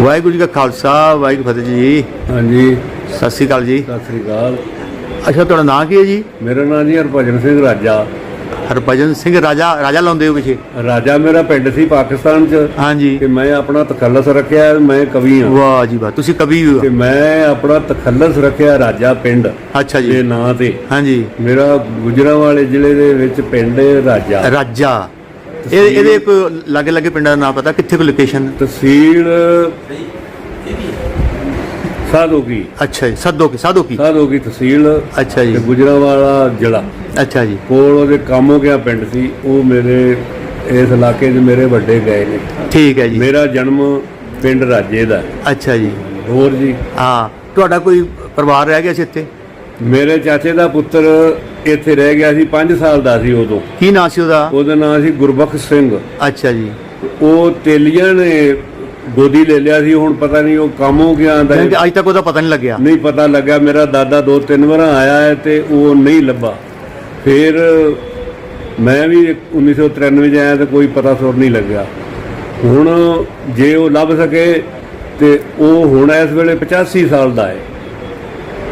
ਵਾਹਿਗੁਰੂ ਜੀ ਕਾ ਖਾਲਸਾ ਵਾਹਿਗੁਰੂ ਫਤਿਹ ਜੀ। ਹਾਂਜੀ। ਸਤਿ ਸ੍ਰੀ ਅਕਾਲ ਜੀ। ਸਤਿ ਸ੍ਰੀ ਅਕਾਲ। ਅੱਛਾ ਤੁਹਾਡਾ ਨਾਂ ਕੀ ਹੈ ਜੀ? ਮੇਰਾ ਨਾਮ ਜੀ ਹਰਭਜਨ ਸਿੰਘ ਰਾਜਾ। ਹਰਭਜਨ ਸਿੰਘ ਰਾਜਾ ਰਾਜਾ ਲਾਉਂਦੇ ਹੋ ਪਿੱਛੇ? ਰਾਜਾ ਮੇਰਾ ਪਿੰਡ ਸੀ ਪਾਕਿਸਤਾਨ ਚ। ਹਾਂਜੀ। ਤੇ ਮੈਂ ਆਪਣਾ ਤਖੱਲਸ ਰੱਖਿਆ ਮੈਂ ਕਵੀ ਹਾਂ। ਵਾਹ ਜੀ ਵਾਹ ਤੁਸੀਂ ਕਵੀ ਹੋ। ਤੇ ਮੈਂ ਆਪਣਾ ਤਖੱਲਸ ਰੱਖਿਆ ਰਾਜਾ ਪਿੰਡ। ਅੱਛਾ ਦੇ ਜੀ ਨਾਂ ਤੇ। ਹਾਂਜੀ। ਮੇਰਾ ਗੁਜਰਾਂਵਾਲੇ ਜ਼ਿਲ੍ਹੇ ਦੇ ਵਿੱਚ ਪਿੰਡ ਹੈ ਰਾਜਾ। ਰਾਜਾ। ਇਹ ਇਹਦੇ ਕੋਈ ਲਾਗੇ ਲਾਗੇ ਪਿੰਡਾਂ ਦਾ ਨਾਮ ਪਤਾ ਕਿੱਥੇ ਕੋ ਲੋਕੇਸ਼ਨ ਤਹਿਸੀਲ ਸਾਦੋਗੀ ਅੱਛਾ ਜੀ ਸੱਦੋ ਕੀ ਸਾਦੋ ਕੀ ਸਾਦੋਗੀ ਤਹਿਸੀਲ ਅੱਛਾ ਤੇ ਜੀ ਗੁਜਰਾਂਵਾਲਾ ਜ਼ਿਲ੍ਹਾ। ਅੱਛਾ ਜੀ। ਕੋਲ ਉਹਦੇ ਕਾਮੋ ਗਿਆ ਪਿੰਡ ਸੀ ਉਹ ਮੇਰੇ ਇਸ ਇਲਾਕੇ 'ਚ ਮੇਰੇ ਵੱਡੇ ਗਏ ਨੇ। ਠੀਕ ਹੈ ਜੀ। ਮੇਰਾ ਜਨਮ ਪਿੰਡ ਰਾਜੇ ਦਾ। ਅੱਛਾ ਜੀ। ਹੋਰ ਜੀ। ਹਾਂ ਤੁਹਾਡਾ ਕੋਈ ਪਰਿਵਾਰ ਰਹਿ ਗਿਆ ਸੀ ਇੱਥੇ? ਮੇਰੇ ਚਾਚੇ ਦਾ ਪੁੱਤਰ ਇੱਥੇ ਰਹਿ ਗਿਆ ਸੀ 5 ਸਾਲ ਦਾ ਸੀ ਉਦੋਂ। ਕੀ ਨਾਂ ਸੀ ਉਹਦਾ? ਉਹਦਾ ਨਾਮ ਸੀ ਗੁਰਬਖਸ਼ ਸਿੰਘ। ਅੱਛਾ ਜੀ। ਉਹ ਤੇਲੀਆਂ ਨੇ ਗੋਦੀ ਲੈ ਲਿਆ ਸੀ ਹੁਣ ਪਤਾ ਨਹੀਂ ਉਹ ਕੰਮ ਹੋ ਗਿਆ ਆਂਦਾ ਕਿ ਅੱਜ ਤੱਕ ਉਹਦਾ ਪਤਾ ਨਹੀਂ ਲੱਗਿਆ। ਨਹੀਂ ਪਤਾ ਲੱਗਾ ਮੇਰਾ ਦਾਦਾ ਦੋ ਤਿੰਨ ਵਾਰ ਆਇਆ ਹੈ ਤੇ ਉਹ ਨਹੀਂ ਲੱਭਾ। ਫਿਰ ਮੈਂ ਵੀ 1993 ਚ ਆਇਆ ਤੇ ਕੋਈ ਪਤਾ ਸੁਰ ਨਹੀਂ ਲੱਗਿਆ। ਹੁਣ ਜੇ ਉਹ ਲੱਭ ਸਕੇ ਤੇ ਉਹ ਹੁਣ ਇਸ ਵੇਲੇ 85 ਸਾਲ ਦਾ ਹੈ।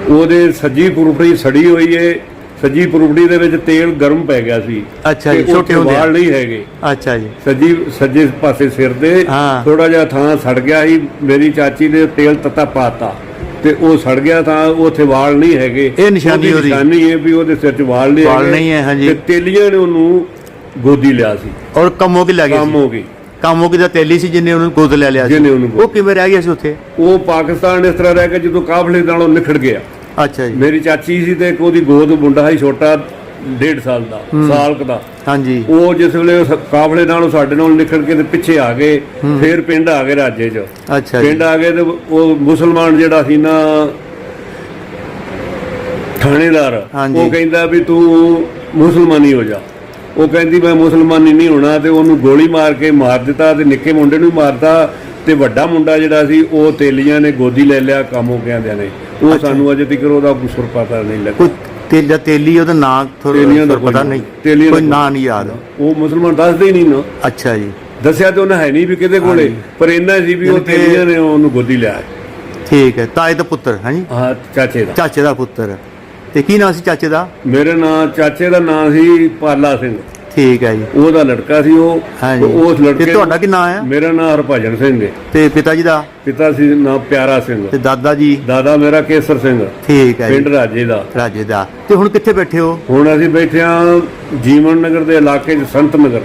ਉਹਦੇ ਸੱਜੀ ਪੁਰਪੜੀ ਸੜੀ ਹੋਈ ਏ ਸੱਜੀ ਪੁਰਪੜੀ ਦੇ ਵਿੱਚ ਤੇਲ ਗਰਮ ਪੈ ਗਿਆ ਸੀ ਅੱਛਾ ਜੀ ਛੋਟੇ ਹੁੰਦੇ ਵਾਲ ਨਹੀਂ ਹੈਗੇ। ਅੱਛਾ ਜੀ। ਸੱਜੀ ਸੱਜੇ ਪਾਸੇ ਸਿਰ ਦੇ। ਥੋੜਾ ਜਿਹਾ ਥਾਂ ਸੜ ਗਿਆ ਸੀ ਮੇਰੀ ਚਾਚੀ ਨੇ ਤੇਲ ਤੱਤਾ ਪਾਤਾ ਤੇ ਉਹ ਸੜ ਗਿਆ ਤਾਂ ਉੱਥੇ ਵਾਲ ਨਹੀਂ ਹੈਗੇ। ਇਹ ਨਿਸ਼ਾਨੀ ਉਹਦੀ। ਨਿਸ਼ਾਨੀ ਹੈ ਵੀ ਉਹਦੇ ਸਿਰ 'ਚ ਵਾਲ ਨਹੀਂ ਵਾਲ ਨਹੀਂ ਹੈ, ਹਾਂਜੀ। ਤੇ ਤੇਲੀਆਂ ਨੇ ਉਹਨੂੰ ਗੋਦੀ ਲਿਆ ਸੀ। ਔਰ ਕੰਮੋ ਕੀ ਲੱਗੇ ਕੰਮ ਗਈ ਕੰਮੋ ਕੀ ਦਾ ਤੇਲੀ ਸੀ ਜਿੰਨੇ ਉਹਨੂੰ ਗੋਦ ਲੈ ਲਿਆ ਸੀ। ਉਹ ਕਿਵੇਂ ਰਹਿ ਗਿਆ ਸੀ ਉੱਥੇ? ਉਹ ਪਾਕਿਸਤਾਨ ਇਸ ਤਰ੍ਹਾਂ ਰਹਿ ਕੇ ਜਦੋਂ ਕਾਫਲੇ ਨਾਲੋਂ ਨਿਖੜ ਗਿਆ। ਅੱਛਾ ਜੀ। ਮੇਰੀ ਚਾਚੀ ਸੀ ਤੇ ਇੱਕ ਉਹਦੀ ਗੋਦ ਮੁੰਡਾ ਸੀ ਛੋਟਾ ਡੇਢ ਸਾਲ ਦਾ ਸਾਲ ਦਾ। ਹਾਂਜੀ। ਉਹ ਜਿਸ ਵੇਲੇ ਉਸ ਕਾਫਲੇ ਨਾਲੋਂ ਸਾਡੇ ਨਾਲ ਨਿਕਲ ਕੇ ਤੇ ਪਿੱਛੇ ਆ ਗਏ ਫਿਰ ਪਿੰਡ ਆ ਗਏ ਰਾਜੇ 'ਚ। ਅੱਛਾ ਪਿੰਡ ਆ ਗਏ ਤੇ ਉਹ ਮੁਸਲਮਾਨ ਜਿਹੜਾ ਸੀ ਨਾ ਥਾਣੇਦਾਰ। ਉਹ ਕਹਿੰਦਾ ਵੀ ਤੂੰ ਮੁਸਲਮਾਨੀ ਹੋ ਜਾ। ਉਹ ਕਹਿੰਦੀ ਮੈਂ ਮੁਸਲਮਾਨੀ ਨਹੀਂ ਹੋਣਾ ਤੇ ਉਹਨੂੰ ਗੋਲੀ ਮਾਰ ਕੇ ਮਾਰ ਦਿੱਤਾ ਤੇ ਨਿੱਕੇ ਮੁੰਡੇ ਨੂੰ ਮਾਰਤਾ ਤੇ ਵੱਡਾ ਮੁੰਡਾ ਜਿਹੜਾ ਸੀ ਉਹ ਤੇਲੀਆਂ ਨੇ ਗੋਦੀ ਲੈ ਲਿਆ ਕੰਮ ਹੋ ਗਿਆ ਨੇ। ਉਹ ਸਾਨੂੰ ਅਜੇ ਤੱਕ ਉਹਦਾ ਕੁਸਰ ਪਤਾ ਨਹੀਂ ਲੱਗਾ। ਕੋਈ ਤੇਲਾ ਤੇਲੀ ਉਹਦਾ ਨਾਂ ਥੋੜਾ ਪਤਾ ਕੋਈ ਨਹੀਂ। ਕੋਈ ਨਾਂ ਨਹੀਂ ਯਾਦ। ਉਹ ਮੁਸਲਮਾਨ ਦੱਸਦੇ ਹੀ ਨਹੀਂ ਨਾ। ਅੱਛਾ ਜੀ। ਦੱਸਿਆ ਤੇ ਉਹਨੇ ਹੈ ਨਹੀਂ ਵੀ ਕਿਹਦੇ ਕੋਲੇ ਪਰ ਇੰਨਾ ਸੀ ਵੀ ਉਹ ਤੇਲੀਆਂ ਨੇ ਉਹਨੂੰ ਗੋਦੀ ਲਿਆ। ਠੀਕ ਹੈ ਤਾਏ ਦਾ ਪੁੱਤਰ ਹਾਂਜੀ ਹਾਂ ਚਾਚੇ ਦਾ। ਚਾਚੇ ਦਾ ਪੁੱਤਰ। ਤੇ ਕੀ ਨਾਂ ਸੀ ਚਾਚੇ ਦਾ? ਮੇਰੇ ਨਾਂ ਚਾਚੇ ਦਾ ਨਾਂ ਸੀ ਪਾਲਾ ਸਿੰਘ। ਠੀਕ ਹੈ ਜੀ। ਉਹਦਾ ਲੜਕਾ ਸੀ ਉਹ ਹਾਂਜੀ। ਉਸ ਲੜਕੇ ਤੇ ਤੁਹਾਡਾ ਕੀ ਨਾਂ ਆ? ਮੇਰਾ ਨਾਂ ਹਰਭਜਨ ਸਿੰਘ ਹੈ। ਤੇ ਪਿਤਾ ਜੀ ਦਾ? ਪਿਤਾ ਸੀ ਨਾਂ ਪਿਆਰਾ ਸਿੰਘ। ਤੇ ਦਾਦਾ ਜੀ? ਦਾਦਾ ਮੇਰਾ ਕੇਸਰ ਸਿੰਘ। ਠੀਕ ਹੈ ਪਿੰਡ ਜੀ ਰਾਜੇ ਦਾ। ਰਾਜੇ ਦਾ। ਤੇ ਹੁਣ ਕਿੱਥੇ ਬੈਠੇ ਹੋ? ਹੁਣ ਅਸੀਂ ਬੈਠੇ ਹਾਂ ਜੀਵਨ ਨਗਰ ਦੇ ਇਲਾਕੇ 'ਚ ਸੰਤ ਨਗਰ।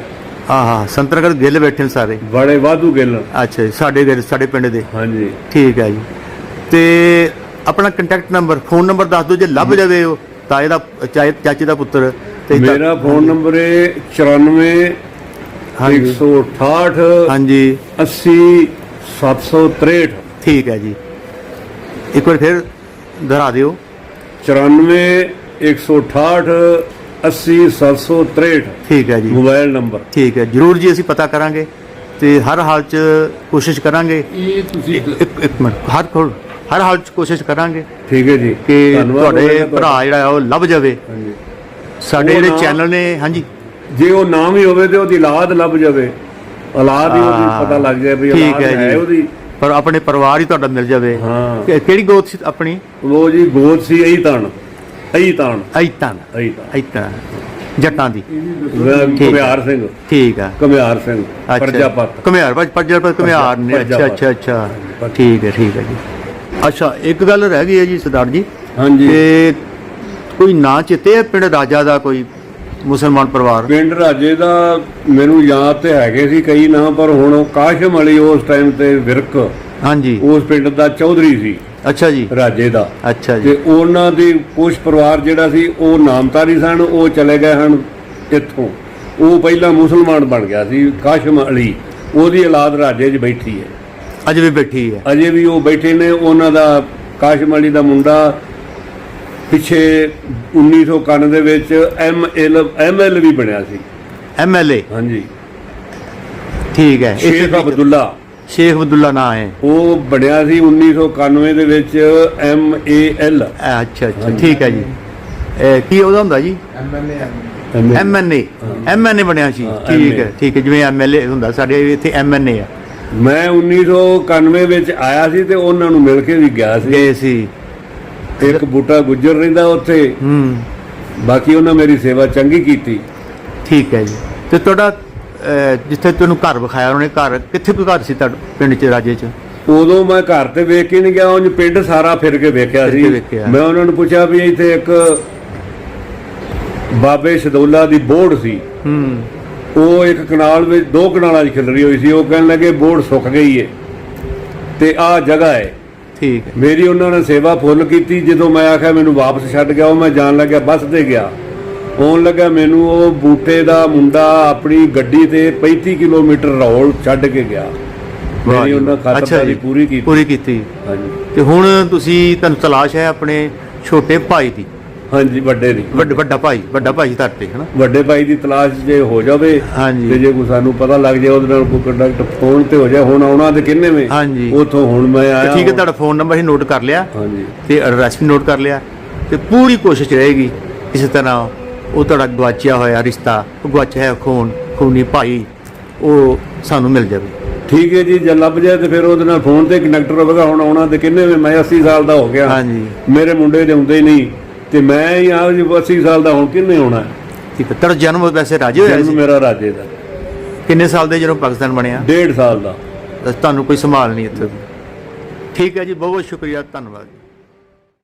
ਆਹਾ ਸੰਤਰਗੜ ਗਿੱਲ ਬੈਠੇ ਨੇ ਸਾਰੇ। ਬੜੇ ਵਾਧੂ ਗਿੱਲ। ਅੱਛਾ ਜੀ ਸਾਡੇ ਘਰ ਸਾਡੇ ਪਿੰਡ ਦੇ। ਹਾਂਜੀ। ਠੀਕ ਹੈ ਜੀ। ਤੇ ਆਪਣਾ ਕੰਟੈਕਟ ਨੰਬਰ ਫੋਨ ਨੰਬਰ ਦੱਸ ਦਿਓ ਜੇ ਲੱਭ ਜਾਵੇ ਉਹ ਤਾਏ ਦਾ ਚਾਹੇ ਚਾਚੇ ਦਾ ਪੁੱਤਰ। ਤੇ ਮੇਰਾ ਫੋਨ ਨੰਬਰ ਹੈ 94 ਹਾਂਜੀ। 168 ਹਾਂਜੀ। 80 763 ਠੀਕ ਹੈ ਜੀ। ਇੱਕ ਵਾਰ ਫਿਰ ਦੁਹਰਾ ਦਿਓ। 94 168 80 763 ਠੀਕ ਹੈ ਜੀ। Mobile number. ਠੀਕ ਹੈ। ਜਰੂਰ ਜੀ ਅਸੀਂ ਪਤਾ ਕਰਾਂਗੇ ਤੇ ਹਰ ਹਾਲ ਚ ਕੋਸ਼ਿਸ਼ ਕਰਾਂਗੇ। ਇਹ ਤੁਸੀਂ ਇੱਕ ਮਿੰਟ। ਹਰ ਕੋਲ ਹਰ ਹਾਲ ਚ ਕੋਸ਼ਿਸ਼ ਕਰਾਂਗੇ ਠੀਕ ਹੈ ਜੀ। ਕਿ ਤੁਹਾਡੇ। ਭਰਾ ਜਿਹੜਾ ਉਹ ਲੱਭ ਜਾਵੇ। ਹਾਂਜੀ। ਸਾਡੇ ਉਹ ਜਿਹੜੇ ਨਾ- ਚੈਨਲ ਨੇ ਹਾਂਜੀ। ਜੇ ਉਹ ਨਾਮ ਹੀ ਹੋਵੇ ਤੇ ਉਹਦੀ ਔਲਾਦ ਲੱਭ ਜਾਵੇ। ਔਲਾਦ ਹੀ ਉਹਦੀ ਪਤਾ ਲੱਗ ਜਾਏ ਵੀ ਠੀਕ ਔਲਾਦ ਹੈ ਹੈ ਜੀ। ਉਹਦੀ। ਪਰ ਆਪਣੇ ਪਰਿਵਾਰ ਹੀ ਤੁਹਾਡਾ ਮਿਲ ਜਾਵੇ। ਹਾਂ। ਕਿ- ਕਿਹੜੀ ਗੋਤ ਸੀ ਆਪਣੀ? ਉਹ ਜੀ ਗੋਦ ਸੀ ਅਈ ਤਾਣ ਅਈ ਤਾਣ ਐਤਾਂ ਅਈ ਤਾਣ ਐਤਾਂ ਜੱਟਾਂ ਦੀ ਕਮਿਆਰ ਸਿੰਘ। ਠੀਕ ਆ ਕਮਿਆਰ ਸਿੰਘ ਪ੍ਰਜਾਪਤ। ਕਮਿਆਰ ਪਰ ਪ੍ਰਜਾਪਤ ਕਮਿਆਰ ਨੇ। ਅੱਛਾ ਪ੍ਰਜਾਪਤ। ਅੱਛਾ ਅੱਛਾ। ਠੀਕ ਹੈ ਠੀਕ ਹੈ ਜੀ। ਅੱਛਾ ਇੱਕ ਗੱਲ ਰਹਿ ਗਈ ਹੈ ਜੀ ਸਰਦਾਰ ਜੀ। ਹਾਂਜੀ। ਕਿ ਕੋਈ ਨਾਂ ਚਿੱਤੇ ਹੈ ਪਿੰਡ ਰਾਜਾ ਦਾ ਕੋਈ ਮੁਸਲਮਾਨ ਪਰਿਵਾਰ? ਪਿੰਡ ਰਾਜੇ ਦਾ ਮੈਨੂੰ ਯਾਦ ਤੇ ਹੈਗੇ ਸੀ ਕਈ ਨਾਂ ਪਰ ਹੁਣ ਉਹ ਕਾਸ਼ਮ ਅਲੀ ਉਸ ਟਾਈਮ ਤੇ ਵਿਰਕ ਹਾਂਜੀ। ਉਸ ਪਿੰਡ ਦਾ ਚੌਧਰੀ ਸੀ। ਅੱਛਾ ਜੀ। ਰਾਜੇ ਦਾ। ਅੱਛਾ ਜੀ। ਤੇ ਉਹਨਾਂ ਦੀ ਕੁਝ ਪਰਿਵਾਰ ਜਿਹੜਾ ਸੀ ਉਹ ਨਾਮਤਾਰੀ ਸਨ ਉਹ ਚਲੇ ਗਏ ਹਨ ਇੱਥੋਂ। ਉਹ ਪਹਿਲਾਂ ਮੁਸਲਮਾਨ ਬਣ ਗਿਆ ਸੀ ਕਾਸ਼ਮ ਅਲੀ। ਉਹਦੀ ਔਲਾਦ ਰਾਜੇ 'ਚ ਬੈਠੀ ਹੈ। ਅੱਜ ਵੀ ਬੈਠੀ ਹੈ। ਅਜੇ ਵੀ ਉਹ ਬੈਠੇ ਨੇ ਉਹਨਾਂ ਦਾ ਕਾਸ਼ਮ ਅਲੀ ਦਾ ਮੁੰਡਾ ਪਿੱਛੇ 1991 ਦੇ ਵਿੱਚ ਐਮਐਲ ਐਮਐਲ ਵੀ ਬਣਿਆ ਸੀ। ਐਮਐਲਏ ਹਾਂਜੀ। ਠੀਕ ਹੈ। ਸ਼ੇਖ ਅਬਦੁੱਲਾ। ਸ਼ੇਖ ਅਬਦੁੱਲਾ ਨਾਂ ਹੈ। ਉਹ ਬਣਿਆ ਸੀ 1991 ਦੇ ਵਿੱਚ ਐਮਏਐਲ ਅੱਛਾ ਅੱਛਾ। ਠੀਕ ਹੈ ਜੀ। ਇਹ ਕੀ ਉਹਦਾ ਹੁੰਦਾ ਜੀ? ਐਮਐਨਏ ਐਮਐਨਏ ਬਣਿਆ ਸੀ। ਠੀਕ ਹੈ ਠੀਕ ਹੈ। ਜਿਵੇਂ ਐਮਐਲਏ ਹੁੰਦਾ ਸਾਡੇ ਇੱਥੇ ਐਮਐਨਏ ਆ। ਮੈਂ 1991 ਵਿੱਚ ਆਇਆ ਸੀ ਤੇ ਉਹਨਾਂ ਨੂੰ ਮਿਲ ਕੇ ਵੀ ਗਿਆ ਸੀ। ਗਏ ਸੀ। ਇੱਕ ਬੂਟਾ ਗੁੱਜਰ ਰਹਿੰਦਾ ਉੱਥੇ। ਹੂੰ। ਬਾਕੀ ਉਹਨਾਂ ਮੇਰੀ ਸੇਵਾ ਚੰਗੀ ਕੀਤੀ। ਠੀਕ ਹੈ ਜੀ। ਤੇ ਤੁਹਾਡਾ ਅਹ, ਜਿੱਥੇ ਤੁਹਾਨੂੰ ਘਰ ਵਿਖਾਇਆ ਉਹਨੇ ਘਰ ਕਿੱਥੇ ਕੋਈ ਘਰ ਸੀ ਤੁਹਾਡੇ ਪਿੰਡ ਚ ਰਾਜੇ ਚ? ਉਦੋਂ ਮੈਂ ਘਰ ਤੇ ਵੇਖ ਕੇ ਨਹੀਂ ਗਿਆ ਉਂਝ ਪਿੰਡ ਸਾਰਾ ਫਿਰ ਕੇ ਵੇਖਿਆ ਫਿਰ ਸੀ। ਵੇਖਿਆ। ਮੈਂ ਉਹਨਾਂ ਨੂੰ ਪੁੱਛਿਆ ਵੀ ਇੱਥੇ ਇੱਕ ਬਾਬੇ ਸ਼ਦੌਲਾ ਦੀ ਬੋੜ ਸੀ। ਹੂੰ। ਉਹ ਇੱਕ ਕਨਾਲ ਵਿੱਚ ਦੋ ਕਨਾਲਾਂ 'ਚ ਖਿਲਰੀ ਹੋਈ ਸੀ। ਉਹ ਕਹਿਣ ਲੱਗੇ ਬੋੜ ਸੁੱਕ ਗਈ ਏ। ਤੇ ਆਹ ਜਗ੍ਹਾ ਹੈ ਠੀਕ ਹੈ। ਮੇਰੀ ਉਹਨਾਂ ਨੇ ਸੇਵਾ ਫੁੱਲ ਕੀਤੀ ਜਦੋਂ ਮੈਂ ਆਖਿਆ ਮੈਨੂੰ ਵਾਪਸ ਛੱਡ ਗਿਆ ਉਹ ਮੈਂ ਜਾਣ ਲੱਗਿਆ ਬੱਸ ਤੇ ਗਿਆ। ਆਉਣ ਲੱਗਾ ਮੈਨੂੰ ਉਹ ਬੂਟੇ ਦਾ ਮੁੰਡਾ ਆਪਣੀ ਗੱਡੀ ਤੇ 35 ਕਿਲੋਮੀਟਰ ਰੌਲ ਛੱਡ ਕੇ ਗਿਆ। ਮੇਰੀ। ਉਹਨਾਂ ਖਾਤਰਦਾਰੀ। ਪੂਰੀ ਕੀਤੀ। ਪੂਰੀ ਕੀਤੀ। ਹਾਂਜੀ। ਤੇ ਹੁਣ ਤੁਸੀਂ ਤੁਹਾਨੂੰ ਤਲਾਸ਼ ਹੈ ਆਪਣੇ ਛੋਟੇ ਭਾਈ ਦੀ? ਹਾਂਜੀ ਵੱਡੇ ਦੀ। ਵੱਡਾ ਵੱਡਾ ਭਾਈ ਵੱਡਾ ਭਾਈ ਧਰਤੇ ਹਨਾ? ਵੱਡੇ ਭਾਈ ਦੀ ਤਲਾਸ਼ ਜੇ ਹੋ ਜਾਵੇ ਹਾਂਜੀ। ਤੇ ਜੇ ਕੋਈ ਸਾਨੂੰ ਪਤਾ ਲੱਗ ਜਾਏ ਉਹਦੇ ਨਾਲ ਕੋਈ ਕੰਟੈਕਟ ਫੋਨ ਤੇ ਹੋ ਜਾਏ ਹੁਣ ਆਉਣਾ ਤੇ ਕਿੰਨੇ ਵੇ? ਹਾਂਜੀ। ਉਥੋਂ ਹੁਣ ਮੈਂ ਤੇ ਆਇਆ ਠੀਕ ਹੈ ਤੁਹਾਡਾ ਫੋਨ ਨੰਬਰ ਹੀ ਨੋਟ ਕਰ ਲਿਆ ਹਾਂਜੀ। ਤੇ ਐਡਰੈਸ ਵੀ ਨੋਟ ਕਰ ਲਿਆ ਤੇ ਪੂਰੀ ਕੋਸ਼ਿਸ਼ ਰਹੇਗੀ ਕਿਸੇ ਤਰ੍ਹਾਂ ਉਹ ਤੁਹਾਡਾ ਗਵਾਚਿਆ ਹੋਇਆ ਰਿਸ਼ਤਾ ਉਹ ਗਵਾਚਿਆ ਹੋਇਆ ਖੂਨ ਖੂਨੀ ਭਾਈ ਉਹ ਸਾਨੂੰ ਮਿਲ ਜਾਵੇ। ਠੀਕ ਹੈ ਜੀ ਜੇ ਲੱਭ ਜਾਏ ਤੇ ਫਿਰ ਉਹਦੇ ਨਾਲ ਫੋਨ ਤੇ ਕਨੈਕਟਰ ਹੋਵੇਗਾ ਹੁਣ ਆਉਣਾ ਤੇ ਕਿੰਨੇ ਵੇ? ਮੈਂ 80 ਸਾਲ ਦਾ ਹੋ ਗਿਆ। ਹਾਂਜੀ। ਮੇਰੇ ਮੁੰਡੇ ਦੇ ਹੁੰਦੇ ਹੀ ਨਹੀਂ। ਤੇ ਮੈਂ ਜੀ 80 ਸਾਲ ਦਾ ਹੁਣ ਕਿੰਨੇ ਹੋਣਾ? ਠੀਕ ਹੈ ਤੁਹਾਡਾ ਜਨਮ ਵੈਸੇ ਰਾਜੇ ਹੋਇਆ ਜਨਮ ਸੀ? ਮੇਰਾ ਰਾਜੇ ਦਾ। ਕਿੰਨੇ ਸਾਲ ਦੇ ਜਦੋਂ ਪਾਕਿਸਤਾਨ ਬਣਿਆ? ਡੇਢ ਸਾਲ ਦਾ। ਤੁਹਾਨੂੰ ਕੋਈ ਸੰਭਾਲ ਨਹੀਂ ਇੱਥੇ। ਠੀਕ ਹੈ ਜੀ ਬਹੁਤ ਬਹੁਤ ਸ਼ੁਕਰੀਆ ਧੰਨਵਾਦ।